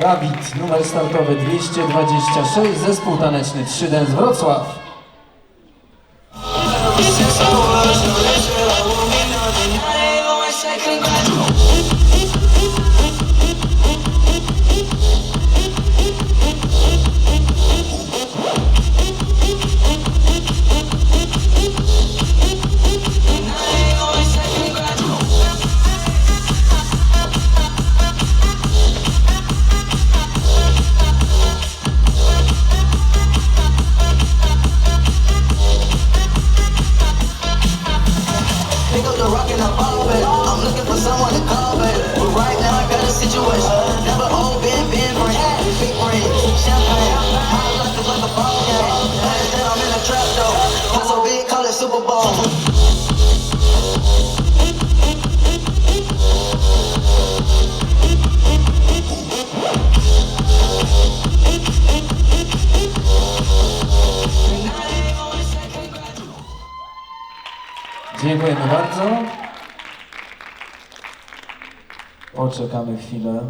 Dawid, numer startowy 226, zespół taneczny 3 Dance Wrocław. I'm looking for someone to call. But right now I got a situation. Never been, champagne. Like a I'm in a trap though. Big, call it Super Bowl. Dziękujemy bardzo. Poczekamy chwilę.